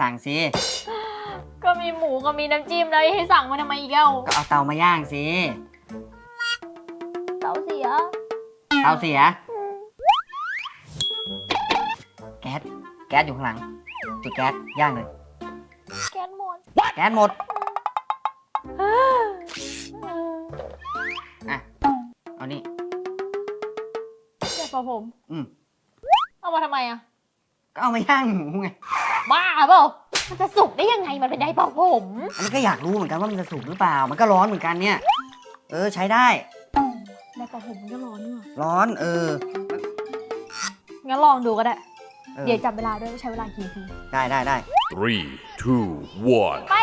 สั่งสิ ก็มีหมูก็มีน้ำจิ้มแล้วให้สั่งมาทำไมอีกเอ้าก็เอาเตามาย่างสิ เตาเสีย เตาเสีย แก๊ส แก๊สอยู่ข้างหลัง จุดแก๊สย่างเลย แก๊สหมดแก๊สหมดอะ เอานี่ เดี๋ยวพอผม อืม เอามาทำไมอะ ก็เอามาย่างหมูไง บ้าเปล่ามันจะสุกได้ยังไงมันเป็นไดร์เป่าผม อันนี้ก็อยากรู้เหมือนกันว่ามันจะสุกหรือเปล่า มันก็ร้อนเหมือนกันเนี่ย เออใช้ได้ ไดร์เป่าผมมันก็ร้อนนี่หว่าร้อน เอองั้นลองดูก็ได้เออเดี๋ยวจับเวลาด้วยว่าใช้เวลากี่นาทีได้ได้ได้ Three, two, one. ไป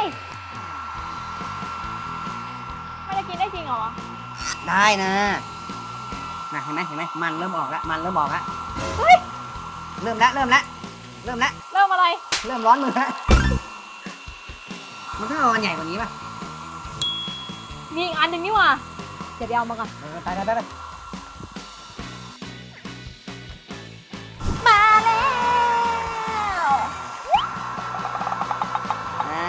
ไม่ได้กินได้จริงเหรอได้นะน่ะเห็นไหมเห็นไหมมันเริ่มออกแล้วมันเริ่มออกแล้วเฮ้ยเริ่มแล้วเริ่มแล้ว เริ่มแล้วเริ่มอะไร เริ่มร้อนมือแล้วมันต้องเอาอันใหญ่กว่านี้ป่ะมีอีกอันหนึ่งนี่หว่าเดี๋ยวไปเอามาก่อนเออไปไปไปไปมาแล้วอ่า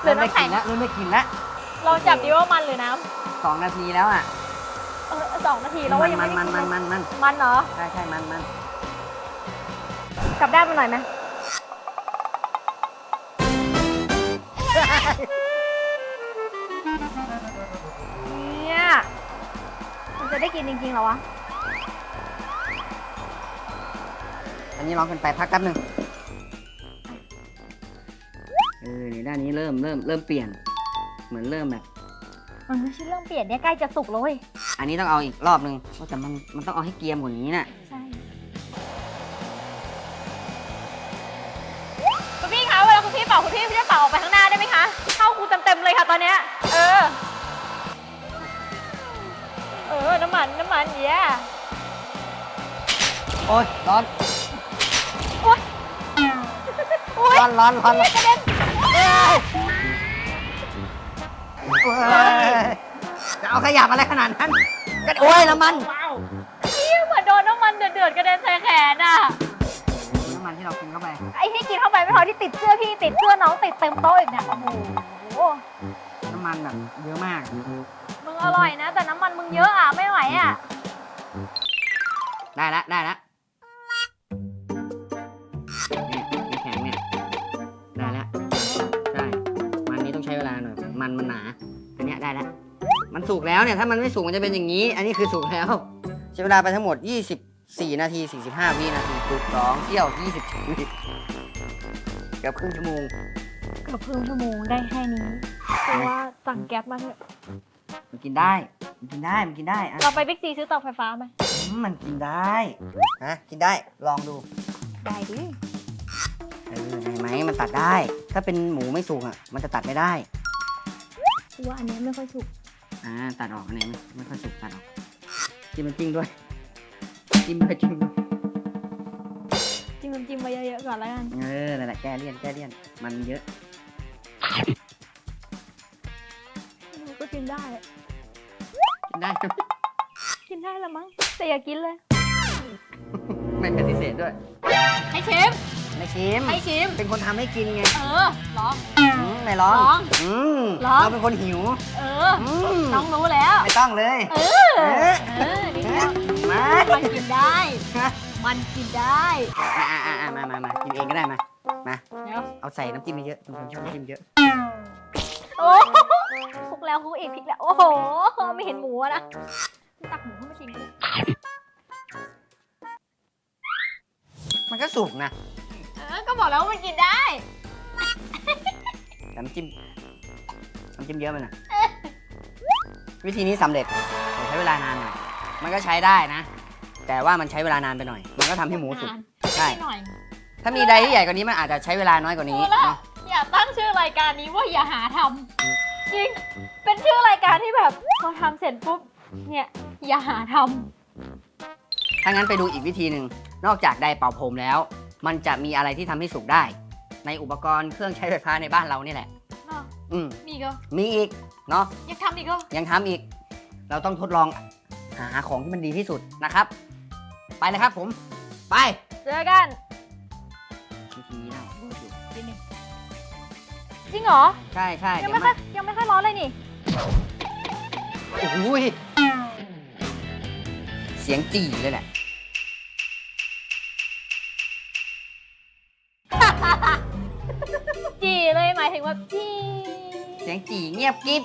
เหลือเริ่มได้น้ำกแข็ลิงนแล้วเริ่มได้กลินแล้วลองจับดีว่ามันหรือน้สองนาทีแล้วอะำเออสองนาทีแล้วว่ายังมัไม่นได้มันกินมันเลยมันมันมันเหรอ ใช่ใช่มันมัน กลับด้านมาหน่อยไหมเนี่ยมันจะได้กินจริงๆเหรอวะ อันนี้ร้องกันไปพักแป๊บหนึ่งเออนี่ด้านนี้เริ่มเริ่มเริ่มเปลี่ยน เหมือนเริ่มแบบ มันไม่ใช่เรื่องเปลี่ยนเนี่ยใกล้จะสุกแล้วเว้ย อันนี้ต้องเอาอีกรอบหนึ่งเพราะแต่มันมันต้องเอาให้เกรียมกว่านี้น่ะ เวลาคุณพี่เป่าคุณพี่พี่จะเป่าออกไปข้างหน้าได้ไหมคะ เข้ากูเต็มๆเลยค่ะตอนเนี้ยเออ เออ น้ำมัน น้ำมันเย้โอ๊ยร้อนโอ๊ยโอ๊ยร้อนร้อนร้อนร้อนกระเด็นเอ้ยเอ้ยจะเอาขยับอะไรขนาดนั้นก็โอ้ยน้ำมันว้าวนี่เหมือนโดนน้ำมันเดือดๆกระเด็นใส่แขนอะ ที่ติดเสื้อพี่ติดเสื้อน้องติดเต็มโต๊ะอีกเนี่ยโอ้โหน้ำมันแบบเยอะมาก มึงอร่อยนะ แต่น้ำมันมึงเยอะอะไม่ไหวอะ ได้ละได้ละนี่นี่แข็งเนี่ย ได้ละใช่มันนี้ต้องใช้เวลาหน่อย มันมันหนา อันเนี้ยได้ละ มันสุกแล้วเนี่ย ถ้ามันไม่สุกมันจะเป็นอย่างนี้ อันนี้คือสุกแล้ว ใช้เวลาไปทั้งหมด 24 นาที 45 วินาทีจุดสองเที่ยว 20วิ เกือบครึ่งชั่วโมง เกือบครึ่งชั่วโมงได้แค่นี้เพราะว่าสั่งแก๊สมาเถอะมันกินได้ มันกินได้ มันกินได้อะเราไปบิ๊กซีซื้อเตาไฟฟ้าไหมอืมมันกินได้ฮะกินได้ ลองดูได้ดิเออเห็นไหมมันตัดได้ ถ้าเป็นหมูไม่สุกอะ มันจะตัดไม่ได้ กูว่าอันเนี้ยไม่ค่อยสุกอ่า ตัดออกอันไหนไม่ไม่ค่อยสุกตัดออกจิ้มมันำจิ้มด้วยจิ้มด้วยจิ้มด้วย จิ้มน้ำจิ้มมาเยอะๆก่อนแล้วกันเออนั่นแหละแก้เลี่ยนแก้เลี่ยน มันเยอะมันก็กินได้ กินได้ กินได้ละมั้งแต่อย่ากินเลย ไม่ปฏิเสธด้วย ให้ชิมไม่ชิม ให้ชิม เป็นคนทำให้กินไง เออลองอืมไหนร้องร้อง อืมร้อง เราเป็นคนหิว เอออืมน้องรู้แล้ว ไม่ต้องเลย เออ เออดีแล้วมา มันกินได้มันกินได้อ่าอ่าอ่ามามามากินเองก็ได้มา มา เดี๋ยวเอาใส่น้ำจิ้มเยอะๆเป็นคนชอบน้ำจิ้มเยอะ โอ้คลุกแล้วคลุกอีกพริกแล้ว โอ้โห ไม่เห็นหมูอะนะตักหมูขึ้นมาชิมดิมันก็สุกนะ เออ ก็บอกแล้วว่ามันกินได้แต่น้ำจิ้ม น้ำจิ้มเยอะไปหน่อยวิธีนี้สำเร็จแต่ใช้เวลานานหน่อยมันก็ใช้ได้นะ แต่ว่ามันใช้เวลานานไปหน่อย มันก็ทำให้หมูสุกนานใช่ นิดหน่อยถ้ามีไดที่ใหญ่กว่านี้มันอาจจะใช้เวลาน้อยกว่านี้รู้แล้วเนาะอย่าตั้งชื่อรายการนี้ว่าอย่าหาทำจริง เป็นชื่อรายการที่แบบพอทำเสร็จปุ๊บ เนี่ยอย่าหาทถ้างั้นไปดูอีกวิธีหนึ่งนอกจากไดร์เป่าผมแล้ว มันจะมีอะไรที่ทำให้สุกได้ ในอุปกรณ์เครื่องใช้ไฟฟ้าในบ้านเรานี่แหละำเนาะ อืมมีก็มีอีกเนาะยังทำอีกก็ยังทำอีก เราต้องทดลองหาของที่มันดีที่สุดนะครับ ไปเลยครับผม ไปเจอกันวิธีจริงเหรอ ใช่ใช่ยังเดี๋ยวไม่ค่มัอนยยังไม่ค่อยร้อนเลยนี่โอ้โหยเสียงจี่เลยแหละจีเลยหมายถึงว่าจี เสียงจี่เงียบกิ๊บ